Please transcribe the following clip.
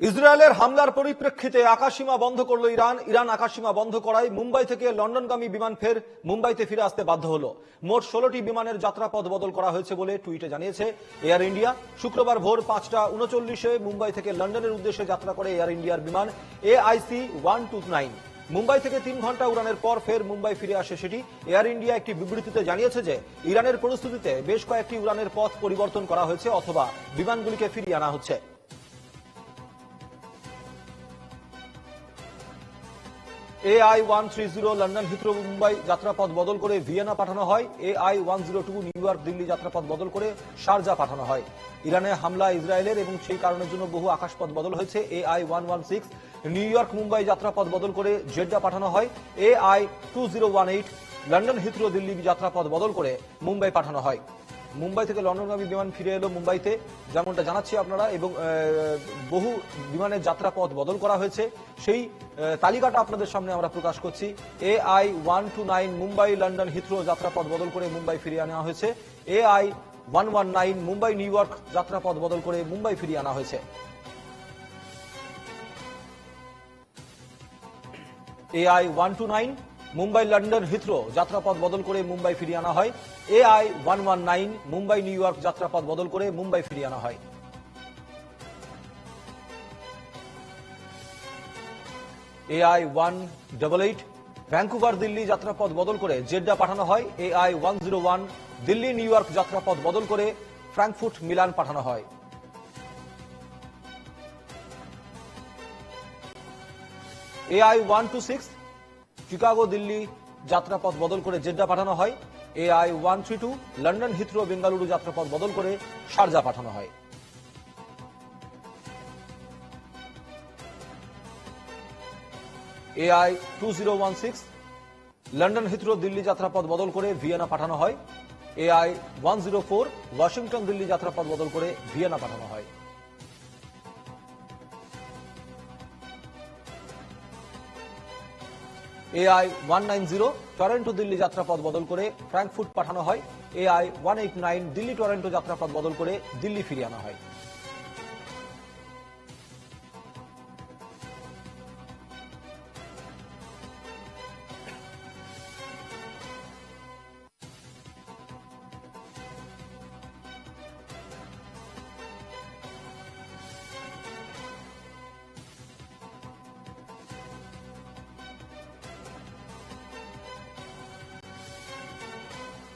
ইসরায়েলের হামলার পরিপ্রেক্ষিতে আকাশসীমা বন্ধ করল ইরান। ইরান আকাশসীমা বন্ধ করায় মুম্বাই থেকে লন্ডনগামী বিমান ফের মুম্বাইতে ফিরে আসতে বাধ্য হলো। মোট ষোলোটি বিমানের যাত্রাপথ বদল করা হয়েছে বলে টুইটে জানিয়েছে এয়ার ইন্ডিয়া। শুক্রবার ভোর পাঁচটা উনচল্লিশে মুম্বাই থেকে লন্ডনের উদ্দেশ্যে যাত্রা করে এয়ার ইন্ডিয়ার বিমান AIC one two nine. Mumbai থেকে তিন ঘণ্টা উড়ানের পর ফের মুম্বাই ফিরে আসে সেটি। এয়ার ইন্ডিয়া একটি বিবৃতিতে জানিয়েছে যে, ইরানের পরিস্থিতিতে বেশ কয়েকটি উড়ানের পথ পরিবর্তন করা হয়েছে অথবা বিমানগুলিকে ফিরিয়ে আনা হচ্ছে। AI one three zero London Heathrow Mumbai যাত্রাপথ বদল করে ভিয়েনা পাঠানো হয়। AI one zero two New York, Delhi যাত্রাপথ বদল করে শারজা পাঠানো হয়। ইরানে হামলা ইসরায়েলের এবং সেই কারণের জন্য বহু আকাশপথ বদল হয়েছে। AI one one six New York, Mumbai যাত্রাপথ বদল করে জেড্ডা পাঠানো হয়। AI two zero one eight London Heathrow Delhi যাত্রাপথ বদল করে মুম্বাই পাঠানো হয়। মুম্বাই থেকে লন্ডনগামী বিমান ফিরে এলো মুম্বাইতে। যেমনটা জানাচ্ছি আপনারা, এবং বহু বিমানের যাত্রাপথ বদল করা হয়েছে। সেই তালিকাটা আপনাদের সামনে আমরা প্রকাশ করছি। A I one two nine Mumbai London Heathrow যাত্রাপথ বদল করে মুম্বাই ফিরিয়ে আনা হয়েছে। A I one one nine Mumbai New York যাত্রাপথ বদল করে মুম্বাই ফিরিয়ে আনা হয়েছে। AI one two nine Mumbai London Heathrow যাত্রাপথ বদল করে মুম্বাই ফিরিয়ে আনা হয়। AI one one nine Mumbai, New York যাত্রাপথ বদল করে মুম্বাই ফিরিয়ে আনা হয়। AI one double eight Vancouver Delhi যাত্রাপথ বদল করে জেড্ডা পাঠানো হয়। AI one zero one Delhi, New York যাত্রাপথ বদল করে ফ্র্যাঙ্কফুট, মিলান পাঠানো হয়। AI one two six Chicago Delhi যাত্রাপথ বদল করে জেড্ডা পাঠানো হয়। AI one three two, London, Heathrow, Bengaluru যাত্রাপথ বদল করে শারজা পাঠানো হয়। AI two zero one six, London, Heathrow, Delhi যাত্রাপথ বদল করে ভিয়েনা পাঠানো হয়। AI one zero four, Washington, Delhi যাত্রাপথ বদল করে ভিয়েনা পাঠানো হয়। AI one nine zero Toronto Delhi যাত্রাপথ বদল করে ফ্র্যাঙ্কফুট পাঠানো হয়। AI one eight nine Delhi Toronto যাত্রাপথ বদল করে দিল্লি ফিরিয়ে আনা হয়।